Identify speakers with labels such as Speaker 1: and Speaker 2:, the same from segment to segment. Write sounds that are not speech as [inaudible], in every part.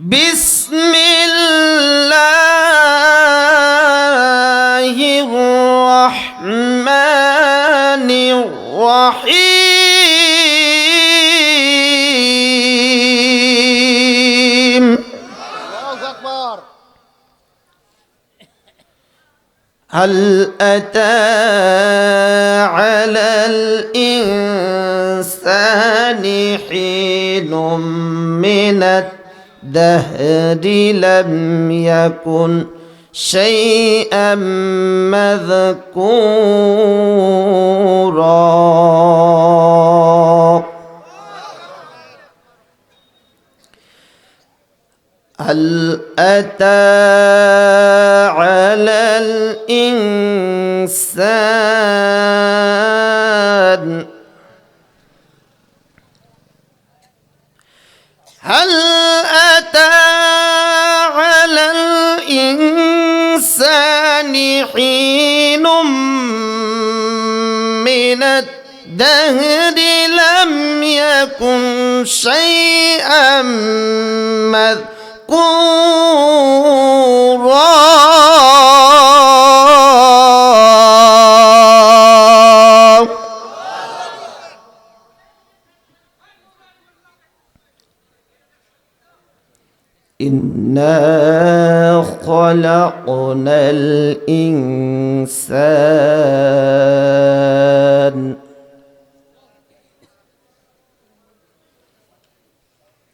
Speaker 1: بسم الله الرحمن الرحيم.
Speaker 2: الله أكبر.
Speaker 1: هل أتى على الإنسان حين من التعليم الدهر لم يكن شيئا مذكورا. هل أتى على الإنسان؟ هل الدهر لم يكن شيئا مذكورا. إنا خلقنا الإنسان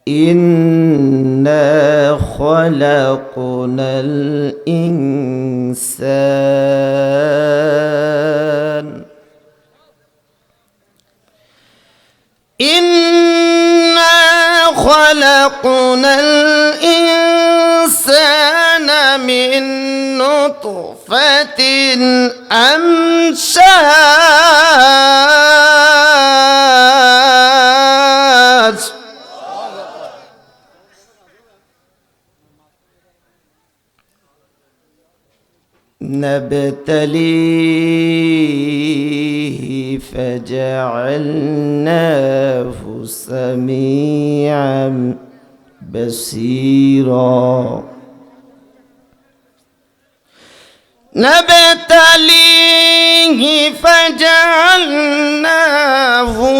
Speaker 1: إنا خلقنا الإنسان. إنا خلقنا الإنسان من نطفة أمشاج. نبتليه فجعلناه سميعا بصيرا. نبتليه فجعلناه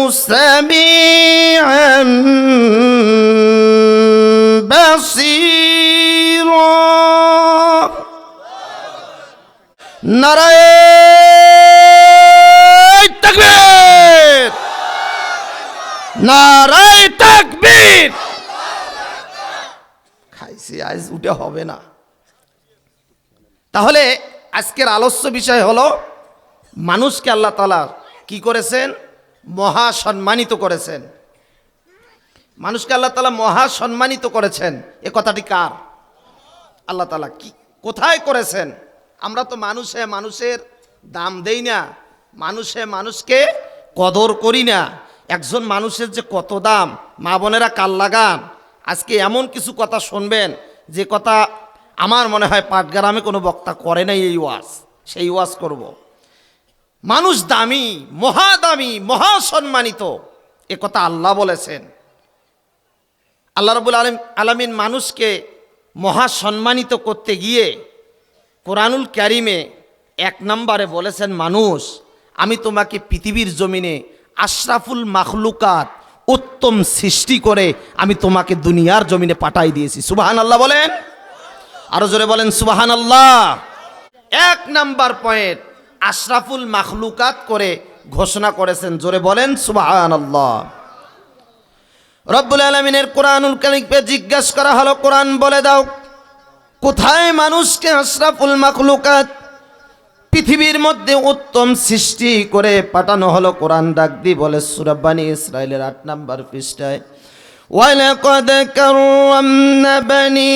Speaker 1: سميعا নারায় তাকবীর! নারায় তাকবীর! খাইছি, আজ উঠে হবে না। তাহলে আজকের আলস্য বিষয় হলো, মানুষকে আল্লাহ তালা কি করেছেন? মহা সম্মানিত করেছেন। মানুষকে আল্লাহ তালা মহা সম্মানিত করেছেন। এ কথাটি কার? আল্লাহ তালা কি কোথায় করেছেন? আমরা তো মানুষে মানুষের দাম দেই না, মানুষে মানুষকে কদর করি না। একজন মানুষের যে কত দাম, মা বোনেরা কাল লাগান। আজকে এমন কিছু কথা শুনবেন, যে কথা আমার মনে হয় পাটগ্রামে কোনো বক্তা করে নাই এই ওয়াজ, সেই ওয়াজ করব। মানুষ দামি, মহা দামি, মহা সম্মানিত, এ কথা আল্লাহ বলেছেন। আল্লাহ রবুল আলম আলমিন মানুষকে মহা সম্মানিত করতে গিয়ে কোরআনুল ক্যারিমে এক নম্বরে বলেছেন, মানুষ, আমি তোমাকে পৃথিবীর জমিনে আশরাফুল মাখলুকাত উত্তম সৃষ্টি করে আমি তোমাকে দুনিয়ার জমিনে পাঠাই দিয়েছি। সুবাহান আল্লাহ বলেন। আরও জোরে বলেন সুবাহান আল্লাহ এক নাম্বার পয়েন্ট, আশরাফুল মাখলুকাত করে ঘোষণা করেছেন। জোরে বলেন সুবাহান আল্লাহ রব্বুল আলমিনের কোরআনুল কারিমকে জিজ্ঞাসা করা হলো, কোরআন বলে দাও। কোথায় মানুষকে আশরাফুল মাখলুকাত পৃথিবীর মধ্যে উত্তম সৃষ্টি করে পাঠানো হলো কোরআন ডাক দি বলে সুরাব্বানি ইসরায়েলের আট নাম্বার পৃষ্ঠায় ওয়ালাকাদ কাররামনা বানি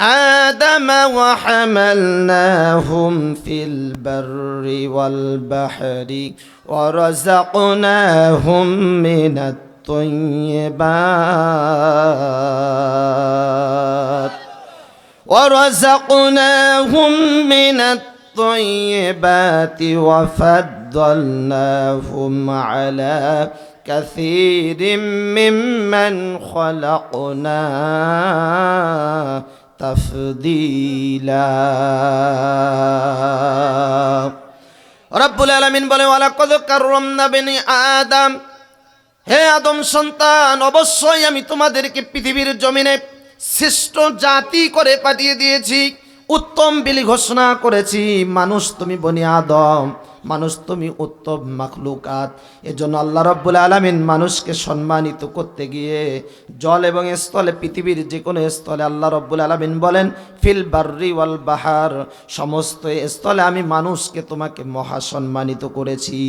Speaker 1: آدم وحملناهم في البر والبحر ورزقناهم من الطيبات ورزقناهم من الطيبات وفضلناهم على كثير ممن خلقنا তাফদিলা রব্বুল আলামিন বলে ওয়ালাকাদ কাররামনা বনি আদম হে আদম সন্তান অবশ্যই আমি তোমাদেরকে পৃথিবীর জমিনে শ্রেষ্ঠ জাতি করে পাঠিয়ে দিয়েছি। উত্তম বিলি ঘোষণা করেছি। মানুষ তুমি বনি আদম, মানুষ তুমি উত্তম মাখলুকাত। এজন্য আল্লাহ রব্বুল আলমিন মানুষকে সম্মানিত করতে গিয়ে জল এবং স্থলে, পৃথিবীর যে কোনো স্থলে আল্লাহ রব্বুল আলমিন বলেন, ফিল বার্রি ওয়াল বাহার সমস্ত স্থলে আমি মানুষকে তোমাকে মহা সম্মানিত করেছি।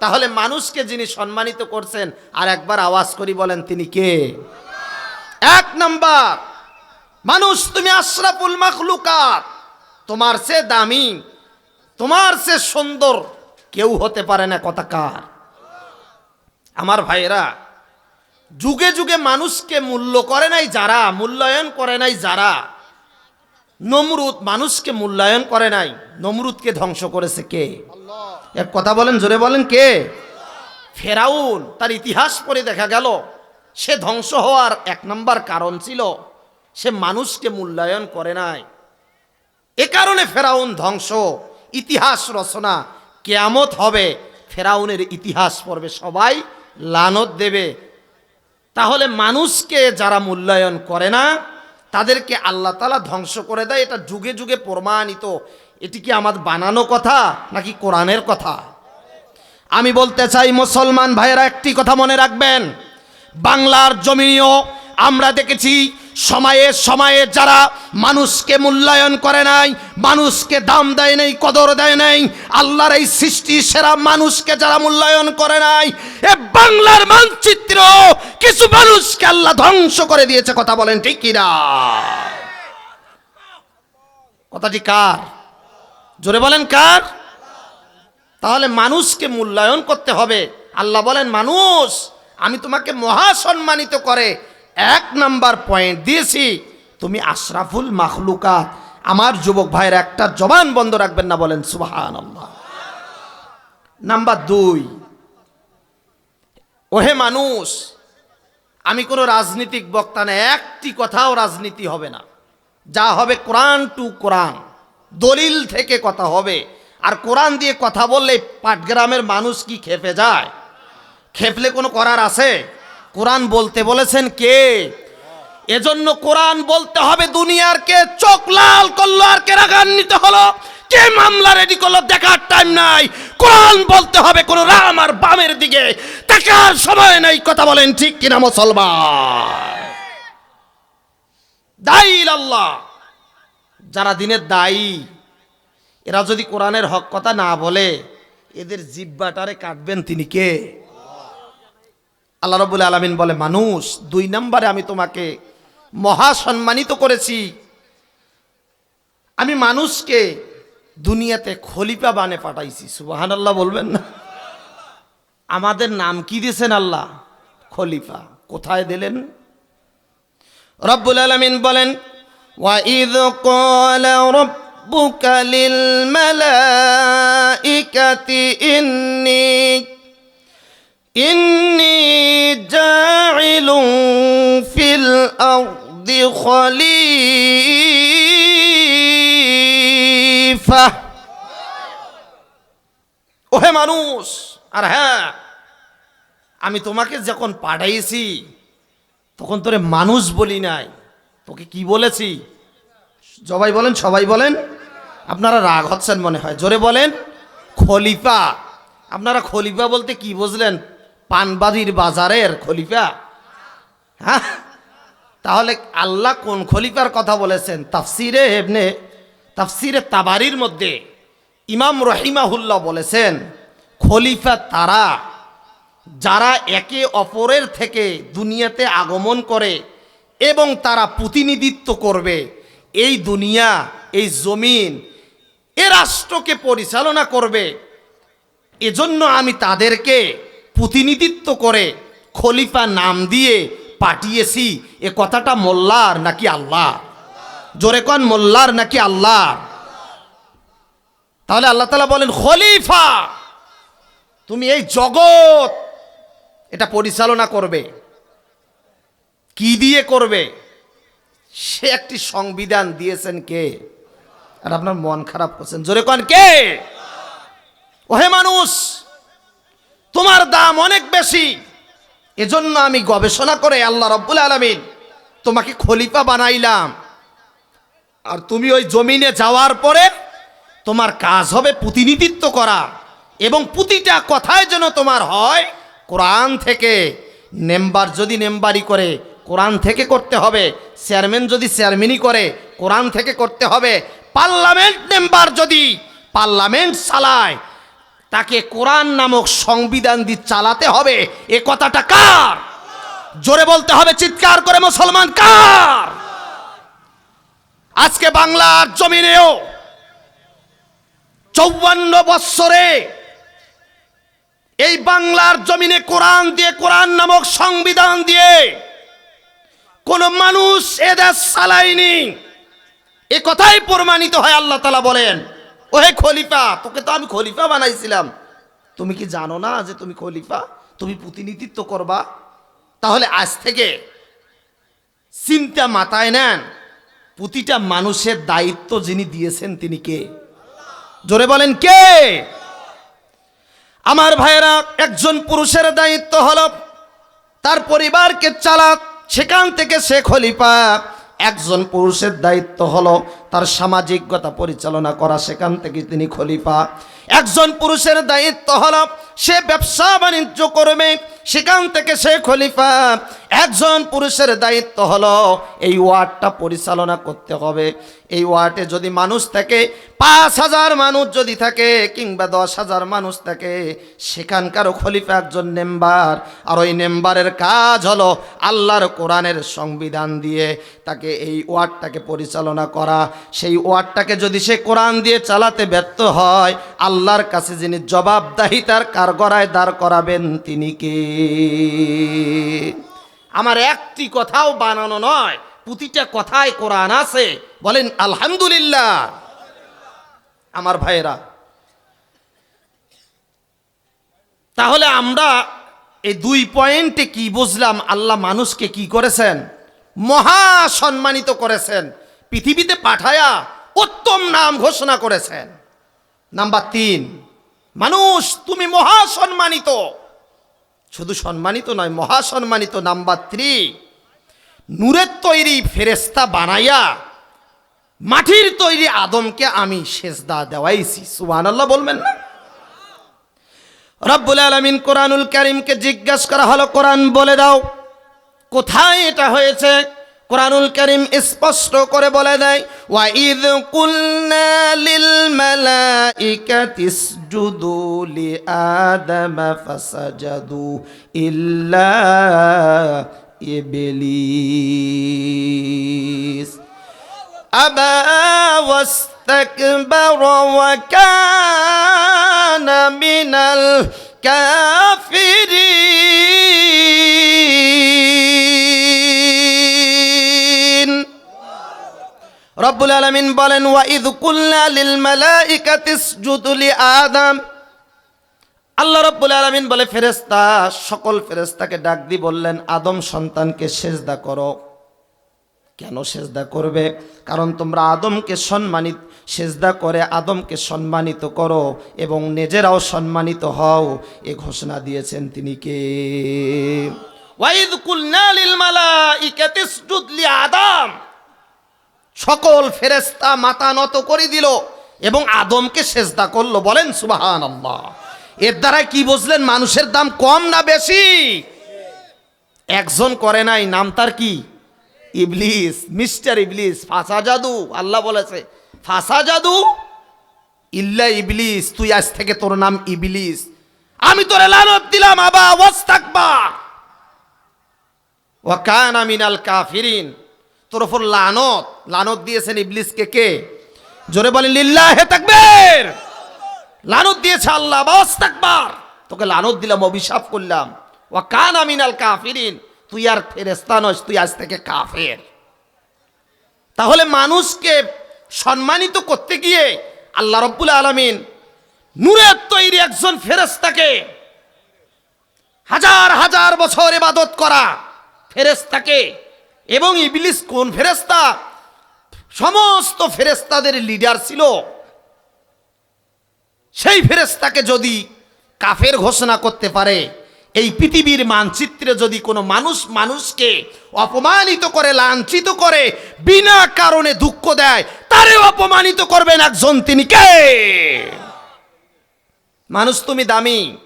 Speaker 1: তাহলে মানুষকে যিনি সম্মানিত করছেন, আর একবার আওয়াজ করি বলেন, তিনি কে? এক নাম্বার, মানুষ তুমি আশরাফুল মাখলুকাত, তোমার সে দামি, তোমার সে সুন্দর কেউ হতে পারে না, কথা কার? আমার ভাইয়েরা, যুগে যুগে মানুষকে মূল্য করে নাই যারা, মূল্যায়ন করে নাই যারা নমরুদ মানুষকে মূল্যায়ন করে নাই, নমরুদকে ধ্বংস করেছে কে? এক কথা বলেন, জোরে বলেন কে? ফেরাউন, তার ইতিহাস পড়ে দেখা গেল, সে ধ্বংস হওয়ার এক নম্বর কারণ ছিল, সে মানুষকে মূল্যায়ন করে নাই। এ কারণে ফেরাউন ধ্বংস, ইতিহাস রচনা, কেয়ামত হবে, ফেরাউনের ইতিহাস পড়বে, সবাই লানত দেবে। তাহলে মানুষকে যারা মূল্যায়ন করে না তাদেরকে আল্লাহ তালা ধ্বংস করে দেয়। এটা যুগে যুগে প্রমাণিত। এটি কি আমার বানানো কথা নাকি কোরআনের কথা? আমি বলতে চাই, মুসলমান ভাইয়েরা, একটি কথা মনে রাখবেন। বাংলার জমিও আমরা দেখেছি সময়ে সময়ে যারা মানুষকে মূল্যায়ন করে নাই, মানুষকে দাম দেয় নাই, কদর দেয় নাই, আল্লাহর এই সৃষ্টি সেরা মানুষকে যারা মূল্যায়ন করে নাই, এ বাংলার মানচিত্র কিছু মানুষকে আল্লাহ ধ্বংস করে দিয়েছে, কথা বলেন ঠিক কিনা? কথাটি কার? জোরে বলেন কার? তাহলে মানুষকে মূল্যায়ন করতে হবে। আল্লাহ বলেন, মানুষ, আমি তোমাকে মহা সম্মানিত করে এক নাম্বার পয়েন্ট দিয়েছি। তুমি আশরাফুল মাখলুকাত। আমার যুবক ভাইয়ের একটা জবান বন্ধ রাখবেন না বলেন সুবাহান নাম্বার দুই, ওহে মানুষ, আমি কোনো রাজনীতিক বক্তা না, একটি কথাও রাজনীতি হবে না। যা হবে কোরআন টু কোরআন। দলিল থেকে কথা হবে। আর কোরআন দিয়ে কথা বললে পাটগ্রামের মানুষ কি খেপে যায়? খেপলে কোনো করার আছে? কোরআন বলতে বলেছেন কে? এজন্য কোরআন বলতে হবে দুনিয়ার কে? চোখ লাল করল আর কে রাগান্বিত হলো? কে মামলা রেডি করল? দেখার টাইম নাই। কোরআন বলতে হবে কোন রাম আর বামের দিকে। দেখার সময় নাই। কথা বলেন ঠিক কিনা মুসলমান? দায়ী আল্লাহ। যারা দিনের দায়ী, এরা যদি কোরআনের হক কথা না বলে, এদের জিব্বাটারে কাটবেন তিনি কে? আল্লাহ রবুল আলমিন বলে মানুষ দুই নম্বরে আমি তোমাকে মহা সম্মানিত করেছি আমি মানুষকে দুনিয়াতে খলিফা বানে পাঠাইছি সুবাহান আল্লাহ বলবেন না আমাদের নাম কি দিয়েছেন আল্লাহ খলিফা কোথায় দিলেন রব্বুল আলমিন বলেন وَإِذْ قَالَ رَبُّكَ لِلْمَلَائِكَةِ إِنِّي إِنِّي جَاعِلٌ فِي الْأَرْضِ خَلِيفَةً ওহে মানুষ আর হ্যাঁ আমি তোমাকে যখন পাঠাইছি তখন তোরে মানুষ বলি নাই তোকে কি বলেছি সবাই বলেন সবাই বলেন আপনারা রাগ হচ্ছেন মনে হয় জোরে বলেন খলিফা আপনারা খলিফা বলতে কি বুঝলেন পানবাদির বাজারের খলিফা। হ্যাঁ? তাহলে আল্লাহ কোন খলিফার কথা বলেছেন? তাফসিরে হেবনে তাফসিরে তাবারির মধ্যে ইমাম রহিমাহুল্লাহ বলেছেন, খলিফা তারা, যারা একে অপরের থেকে দুনিয়াতে আগমন করে এবং তারা প্রতিনিধিত্ব করবে, এই দুনিয়া, এই জমিন, এ রাষ্ট্রকে পরিচালনা করবে, এজন্য আমি তাদেরকে প্রতিনিধিত্ব করে খলিফা নাম দিয়ে পাঠিয়েছি। এ কথাটা মোল্লার নাকি আল্লাহ? জোরে কন, মোল্লার নাকি আল্লাহ? তাহলে আল্লাহ তালা বলেন, খলিফা, তুমি এই জগৎ এটা পরিচালনা করবে। কি দিয়ে করবে? সে একটি সংবিধান দিয়েছেন কে? আর আপনার মন খারাপ করছেন। জোরে কন, কে? ওহে মানুষ তোমার দাম অনেক বেশি। এজন্য আমি গবেষণা করে আল্লাহ রব্বুল আলমিন তোমাকে খলিফা বানাইলাম। আর তুমি ওই জমিনে যাওয়ার পরে তোমার কাজ হবে প্রতিনিধিত্ব করা এবং প্রতিটা কথায় যেন তোমার হয় কোরআন থেকে। নেম্বার যদি নেম্বারি করে, কোরআন থেকে করতে হবে। চেয়ারম্যান যদি চেয়ারম্যানই করে, কোরআন থেকে করতে হবে। পার্লামেন্ট মেম্বার যদি পার্লামেন্ট চালায় তাকে কোরআন নামক সংবিধান দিয়ে চালাতে হবে। এ কথাটা কার? জোরে বলতে হবে চিৎকার করে মুসলমান কার? আজকে বাংলার জমিনেও চৌবান্ন বৎসরে এই বাংলার জমিনে কোরআন দিয়ে, কোরআন নামক সংবিধান দিয়ে কোন মানুষ এদেশ চালায়নি। এ কথাই প্রমাণিত হয়, আল্লাহ তালা বলেন। ওহে খলিফা, তোকে তো আমি খলিফা বানাইছিলাম। তুমি কি জানো না যে তুমি খলিফা? তুমি প্রতিনিধিত্ব করবা। তাহলে আজ থেকে চিন্তা মাথায় নেন, প্রতিটা মানুষের দায়িত্ব যিনি দিয়েছেন তিনি কে? জোরে বলেন কে? আমার ভাইয়েরা, একজন পুরুষের দায়িত্ব হল তার পরিবারকে চালাক, সেখান থেকে সে খলিফা। একজন পুরুষের দায়িত্ব হলো তার সামাজিকতা পরিচালনা করা, সেখান থেকে তিনি খলিফা। একজন পুরুষের দায়িত্ব হলো সে ব্যবসা বাণিজ্য করবে, সেখান থেকে সে খলিফা একজন পুরুষের দায়িত্ব হলো এই ওয়ার্ডটা পরিচালনা করতে হবে। এই ওয়ার্ডে যদি মানুষ থাকে, পাঁচ হাজার মানুষ যদি থাকে কিংবা দশ হাজার মানুষ থাকে সেখানকারও খলিফা একজন মেম্বার। আর ওই মেম্বারের কাজ হলো আল্লাহর কোরআনের সংবিধান দিয়ে তাকে এই ওয়ার্ডটাকে পরিচালনা করা। সেই ওয়ার্ডটাকে যদি সে কোরআন দিয়ে চালাতে ব্যর্থ হয়, আল্লাহর কাছে যিনি জবাবদাহিতার কারগড়ায় দাঁড় করাবেন তিনি কে? আমার একটি কথাও বানানো নয়, প্রতিটা কথায় কোরআন আছে। বলেন, আলহামদুলিল্লাহ। আমার ভাইয়েরা, তাহলে আমরা এই দুই পয়েন্টে কি বুঝলাম? আল্লাহ মানুষকে কি করেছেন? মহা সম্মানিত করেছেন। পৃথিবীতে পাঠায়া উত্তম নাম ঘোষণা করেছেন। নাম্বার তিন মানুষ, তুমি মহা সম্মানিত শুধু সম্মানিত নয় মহা সম্মানিত নাম্বার থ্রি নূরের তৈরি ফেরেস্তা বানাইয়া, মাটির তৈরি আদমকে আমি সেজদা দেওয়াইছি। সুবহানাল্লাহ বলবেন না? রব্বুল আলমিন কোরআনুল করিমকে জিজ্ঞাসা করা হলো, কোরআন বলে দাও। কোথায় এটা হয়েছে? কোরআনুল করিম স্পষ্ট করে বলে দেয় ওয়াইদ কুলনা লিল মালাইকাতি ইসজুদু লি আদম ফাসাজাদু ইল্লা ইবলিস أبى واستكبر وكان من الكافرين রব্বুল আলমিন বলেন ওয়াইদ কুল্লা লিল মালাইকাতি ইসজুদু লি আদম। আল্লাহ রব্বুল আলমিন বলে ফেরেস্তা সকল ফেরেস্তাকে ডাক দি বললেন, আদম সন্তানকে সেজদা করো। কেন সেজদা করবে? কারণ তোমরা আদমকে সম্মানিত, সেজদা করে আদমকে সম্মানিত করো এবং নিজেরাও সম্মানিত হও। এ ঘোষণা দিয়েছেন তিনি কে? ওয়াইদ কুলনা লিল মালাইকাতি ইসজুদ লি আদম। সকল ফেরেস্তা মাথা নত করে দিল এবং আদমকে সেজদা করল। বলেন সুবাহান আল্লাহ এর দ্বারা কি বুঝলেন, মানুষের দাম কম না বেশি? একজন করে নাই, নাম তার কি? ইবলিস, মিস্টার ইবলিস, ফাঁসা জাদু। আল্লাহ বলেছে, ফাঁসা জাদু? ইল্লা ইবলিস, তুই আজ থেকে তোর নাম ইবলিস। আমি তোর লানত দিলাম, আবা, ওয়াস্তাকবা। ওয়াকানা মিনাল কাফিরিন। তোর ওপর লানত। লানত দিয়েছেন ইবলিসকে কে? জোরে বলেন, লিল্লাহে তাকবীর! লানত দিয়েছে আল্লাহ, বাস তাকবার। তোকে লানত দিলাম, অভিশাপ করলাম। ওয়া কানা মিনাল কাফিরিন। তুই আর ফেরেস্তা নস, তুই আজ থেকে কাফের। তাহলে মানুষকে সম্মানিত করতে গিয়ে আল্লাহ রব্বুল আলমিন নূরের তৈরি একজন ফেরেস্তাকে হাজার হাজার বছর ইবাদত করা ফেরেস্তাকে এবং ইবলিস কোন ফেরেস্তা সমস্ত ফেরেস্তাদের লিডার ছিল। সেই ফেরেস্তাকে যদি কাফের ঘোষণা করতে পারে, এই পৃথিবীর মানচিত্রে যদি কোনো মানুষ মানুষকে অপমানিত করে, লাঞ্ছিত করে, বিনা কারণে দুঃখ দেয় তারে অপমানিত করবেন একজন, তিনি কে? মানুষ তুমি দামি।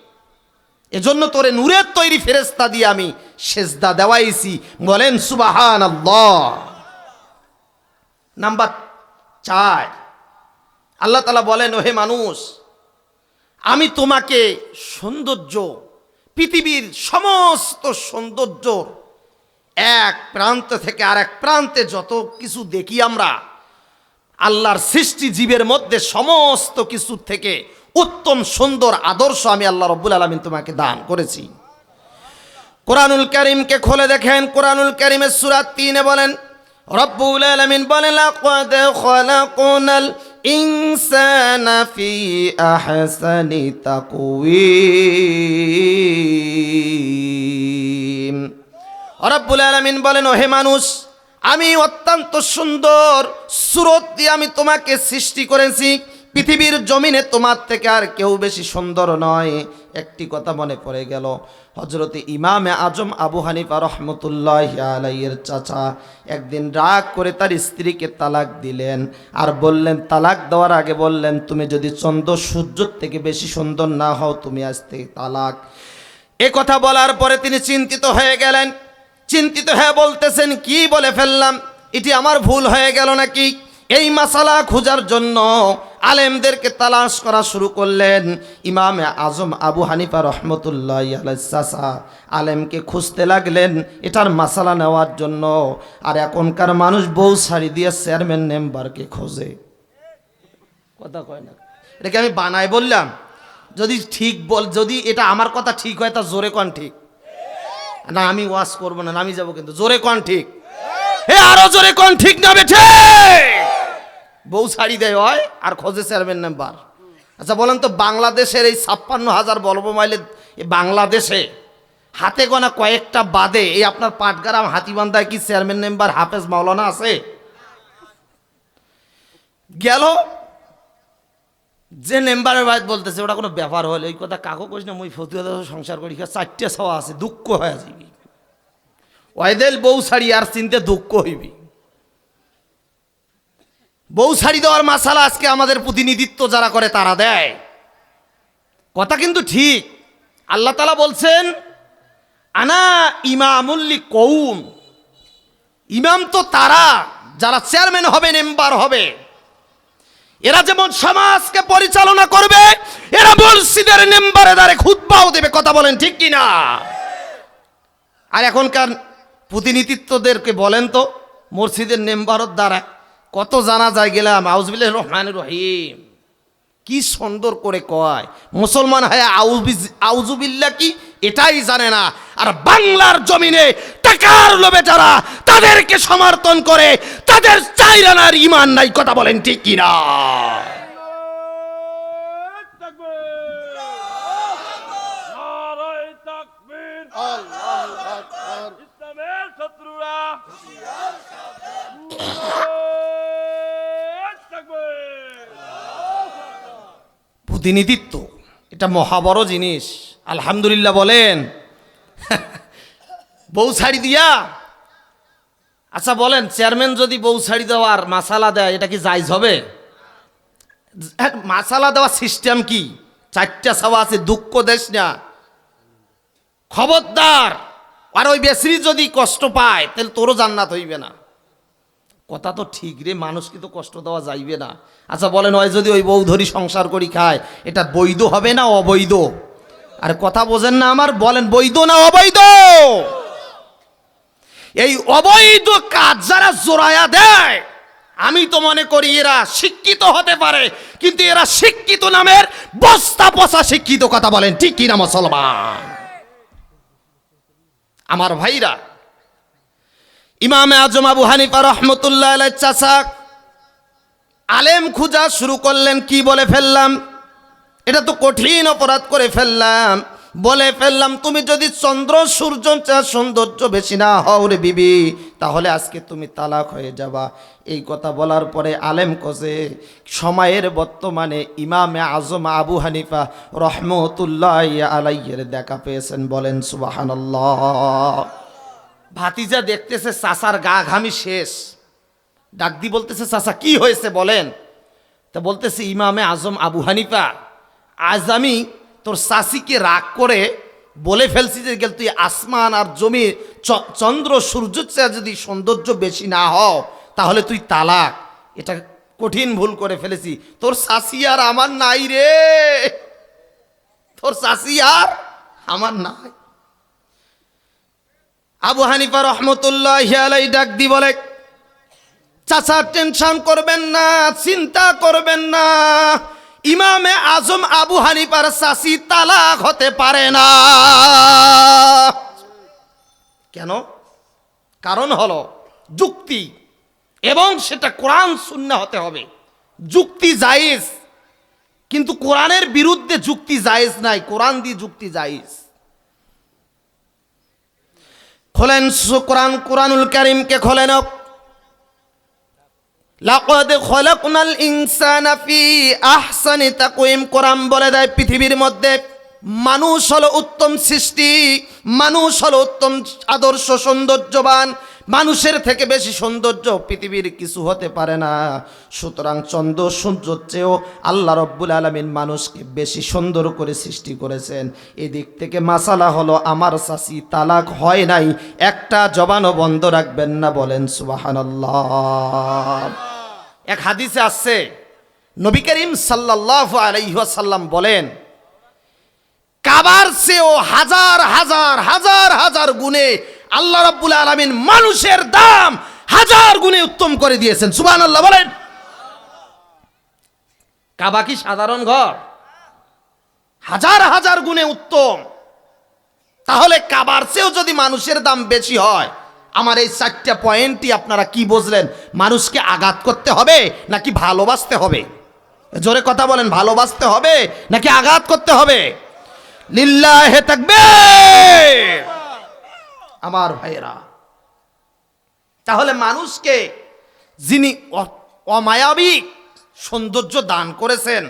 Speaker 1: এজন্য তোরে নূরের তৈরি ফেরেস্তা দিয়ে আমি সেজদা দেওয়াইছি। বলেন সুবাহান নাম্বার চার, আল্লাহ তালা বলেন, ওহে মানুষ, আমি তোমাকে সৌন্দর্য, পৃথিবীর সমস্ত সৌন্দর্য এক প্রান্ত থেকে আর এক প্রান্তে যত কিছু দেখি আমরা, আল্লাহর সৃষ্টি জীবের মধ্যে সমস্ত কিছু থেকে উত্তম সুন্দর আদর্শ আমি আল্লাহ রব্বুল আলমিন তোমাকে দান করেছি। কোরআনুল করিমকে খুলে দেখেন, কোরআনুল করিমের সুরাত তিনে বলেন, রব্বুল আলামিন বলেন খলাকনাল ইনসানা আলামিন বলেন, ওহে মানুষ, আমি অত্যন্ত সুন্দর সুরত দিয়ে আমি তোমাকে সৃষ্টি করেছি। পৃথিবীর জমিনে তোমার থেকে আর কেউ বেশি সুন্দর নয়। একটি কথা মনে পড়ে গেল। হজরতে ইমামে আজম আবু হানিফা রহমতুল্লাহ আলাইয়ের চাচা একদিন রাগ করে তার স্ত্রীকে তালাক দিলেন আর বললেন, তালাক দেওয়ার আগে বললেন, তুমি যদি চন্দ্র সূর্যর থেকে বেশি সুন্দর না হও, তুমি আজ থেকে তালাক। এ কথা বলার পরে তিনি চিন্তিত হয়ে গেলেন। চিন্তিত হয়ে বলতেছেন, কি বলে ফেললাম? এটি আমার ভুল হয়ে গেল নাকি? এই মাসালা খোঁজার জন্য আলেমদেরকে তালাশ করা শুরু করলেন। ইমামে আজম আবু হানিফা রহমতুল্লাহ আলাইসাসা আলেমকে খুঁজতে লাগলেন, এটার মাসালা নেওয়ার জন্য। আর এখনকার মানুষ বউ শাড়ি দিয়ে চেয়ারম্যান মেম্বারকে খোঁজে। কথা কয় না। এটাকে আমি বানাই বললাম, যদি ঠিক বল, যদি এটা আমার কথা ঠিক হয়, তা জোরে কন ঠিক। না, আমি ওয়াশ করব না, আমি যাব কিন্তু। জোরে কন ঠিক। হে, আরও জোরে কন ঠিক না বেঠে! বউ শাড়ি দেয়, হয়? আর খোঁজে চেয়ারম্যান নাম্বার আচ্ছা বলেন তো বাংলাদেশের এই ছাপ্পান্ন হাজার বলব মাইলে বাংলাদেশে হাতে গোনা কয়েকটা বাদে এই আপনার পাটগ্রাম হাতিবান্ধায় কি চেয়ারম্যান মেম্বার হাফেজ মাওলানা আছে? গেল। যে মেম্বারের বাইত বলতেছে, ওটা কোনো ব্যাপার হলে, ওই কথা কাকু কইস না, মুই ফতুয়া সংসার করি চারটে সওয়া আছে, দুঃখ হয়ে যাবি। ওয়াইদেল বউ শাড়ি আর চিনতে দুঃখ হইবি। বউ শাড়ি দেওয়ার মাসালা আজকে আমাদের প্রতিনিধিত্ব যারা করে তারা দেয়। কথা কিন্তু ঠিক। আল্লাহ তালা বলছেন, আনা ইমামুল্লি কৌম ইমাম তো তারা, যারা চেয়ারম্যান হবে, মেম্বার হবে। এরা যেমন সমাজকে পরিচালনা করবে, এরা মসজিদের মেম্বারে দ্বারে খুতবাও দেবে। কথা বলেন ঠিক কি না? আর এখনকার প্রতিনিধিত্বদেরকে বলেন তো মসজিদের মেম্বারের দ্বারা কত জানা যায় গেলাম আউজবিল্লাহ রহমান রহিম। কি সুন্দর করে কয় মুসলমান হয় আউবিজ- আউজুবিল্লা কি? এটাই জানে না। আর বাংলার জমিনে টাকার লোভে যারা তাদেরকে সমর্থন করে তাদের চাইরানার ইমান নাই কথা বলেন ঠিক কিনা?
Speaker 2: আল্লাহু
Speaker 1: প্রতিনিধিত্ব। এটা মহাবড় জিনিস। আলহামদুলিল্লাহ বলেন। [laughs] বউ শাড়ি দিয়া? আচ্ছা বলেন চেয়ারম্যান যদি বউ শাড়ি দেওয়ার মাসালা দেয় এটা কি জায়জ হবে? হ্যাঁ, মাসালা দেওয়ার সিস্টেম কি? চারটা সভা আছে দুঃখ দেশ না। খবরদার। আর ওই বেশি যদি কষ্ট পায় তাহলে তোরও জান্নাত হইবে না। কথা তো ঠিক রে, মানুষকে তো কষ্ট দেওয়া যাইবে না। আচ্ছা বলেন, হয় যদি ওই বউ ধরি সংসার করি খায়, এটা বৈধ হবে না অবৈধ? আর কথা বোঝেন না আমার, বলেন, বৈধ না অবৈধ? এই অবৈধ কাজ যারা জোড়ায়া দেয়, আমি তো মনে করি এরা শিক্ষিত হতে পারে, কিন্তু এরা শিক্ষিত নামের বস্তা পচা শিক্ষিত কথা বলেন, ঠিক কিনা মুসলমান? আমার ভাইরা ইমামে আজম আবু হানিফা রহমতুল্লাহ আলাই চাচা আলেম খুঁজা শুরু করলেন, কি বলে ফেললাম? এটা তো কঠিন অপরাধ করে ফেললাম। বলে ফেললাম, তুমি যদি চন্দ্র, সূর্য চা সৌন্দর্য বেশি না হও রে বিবি, তাহলে আজকে তুমি তালাক হয়ে যাবা। এই কথা বলার পরে আলেম কজে সময়ের বর্তমানে ইমামে আজম আবু হানিফা রহমতুল্লাহ আলাইয়ের দেখা পেয়েছেন, বলেন সুবাহান্লাহ ভাতিজা দেখতেছে চাচার গা ঘামি শেষ। ডাকদি বলতেছে, চাচা, কি হয়েছে বলেন? তা বলতেছে, ইমামে আজম আবু হানিফা, আজ আমি তোর চাষিকে রাগ করে বলে ফেলছি যে, গেল তুই আসমান আর জমি চন্দ্র, সূর্য চেয়ে যদি সৌন্দর্য বেশি না হও, তাহলে তুই তালাক। এটা কঠিন ভুল করে ফেলেছি। তোর শাসি আর আমার নাই রে। তোর শাসি আর আমার নাই। আবু হানিফা রহমতুল্লাহ আলাই ডাক দি বলে, চাচা, টেনশন করবেন না, চিন্তা করবেন না। ইমামে আজম আবু হানিফার চাষি তালাক হতে পারে না। কেন? কারণ হলো যুক্তি, এবং সেটা কোরআন শূন্য হতে হবে। যুক্তি জায়েজ, কিন্তু কোরআনের বিরুদ্ধে যুক্তি জায়েজ নাই, কোরআন দিয়ে যুক্তি জায়েজ। খোলেন সুকুরান কুরানুল করিমকে খোলেন। লাকদ ফি আহসানি কোরআন বলে দেয় পৃথিবীর মধ্যে মানুষ হলো উত্তম সৃষ্টি, মানুষ হলো উত্তম আদর্শ সৌন্দর্যবান মানুষের থেকে বেশি সৌন্দর্য পৃথিবীর কিছু হতে পারে না। সুতরাং চন্দ্র সূর্যর চেয়েও আল্লাহ রব্বুল আলমিন মানুষকে বেশি সুন্দর করে সৃষ্টি করেছেন। এদিক থেকে মাসালা হলো, আমার চাষি তালাক হয় নাই, একটা জবানও বন্ধ রাখবেন না বলেন সুবাহান্লাহ এক হাদিসে আসছে, নবী করিম সাল্লাহ আলাইসাল্লাম বলেন কাবার চেয়েও হাজার হাজার হাজার হাজার গুণে আল্লাহ রাব্বুল আলামিন মানুষের দাম হাজার গুণে উত্তম করে দিয়েছেন। সুবহান আল্লাহ বলেন। কাবা কি সাধারণ ঘর? হাজার হাজার গুণে উত্তম। তাহলে কাবার চেয়েও যদি মানুষের দাম বেশি হয়, আমার এই চারটা পয়েন্টই আপনারা কি বুঝলেন? মানুষকে আঘাত করতে হবে নাকি ভালোবাসতে হবে? জোরে কথা বলেন, ভালোবাসতে হবে নাকি আঘাত করতে হবে? লিল্লাহে থাকবে আমার ভাইয়েরা, তাহলে মানুষকে যিনি অমায়াবিক সৌন্দর্য দান করেছেন,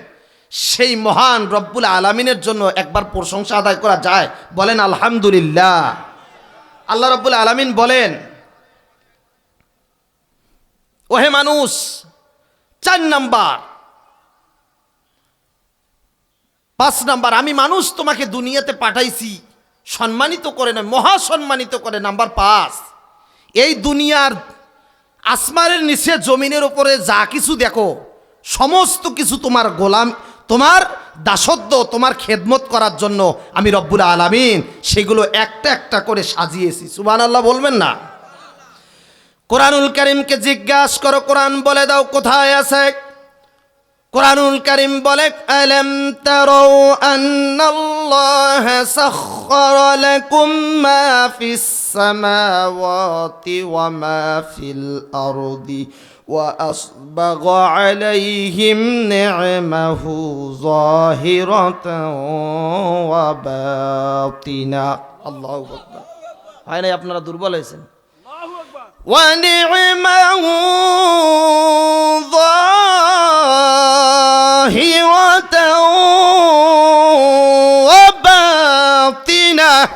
Speaker 1: সেই মহান রব্বুল আলমিনের জন্য একবার প্রশংসা আদায় করা যায়। বলেন, আলহামদুলিল্লাহ। আল্লাহ রব্বুল আলমিন বলেন, ওহে মানুষ, চার নাম্বার পাঁচ নাম্বার, আমি মানুষ তোমাকে দুনিয়াতে পাঠাইছি, সম্মানিত করে নয়, মহা সম্মানিত করে, নাম্বার পাঁচ, এই দুনিয়ার আসমানের নিচে জমিনের ওপরে যা কিছু দেখো, সমস্ত কিছু তোমার গোলাম, তোমার দাসত্ব, তোমার খেদমত করার জন্য আমি রব্বুল আলামিন সেগুলো একটা একটা করে সাজিয়েছি। সুবান আল্লাহ বলবেন না? কোরআনুল করিমকে জিজ্ঞাসা করো, কোরআন বলে দাও কোথায় আছে? কোরআনুল করিম বলে আলম তারাউ আন্নাল্লাহ সাখখার লাকুম মা ফিস সামাওয়াতি ওয়া মা ফিল আরদি وأصبغ عليهم نعمه ظاهرة وباطنة الله أكبر হয় নাই আপনারা দুর্বল হয়েছেন
Speaker 3: ونعمه ظاهرة
Speaker 1: وباطنة.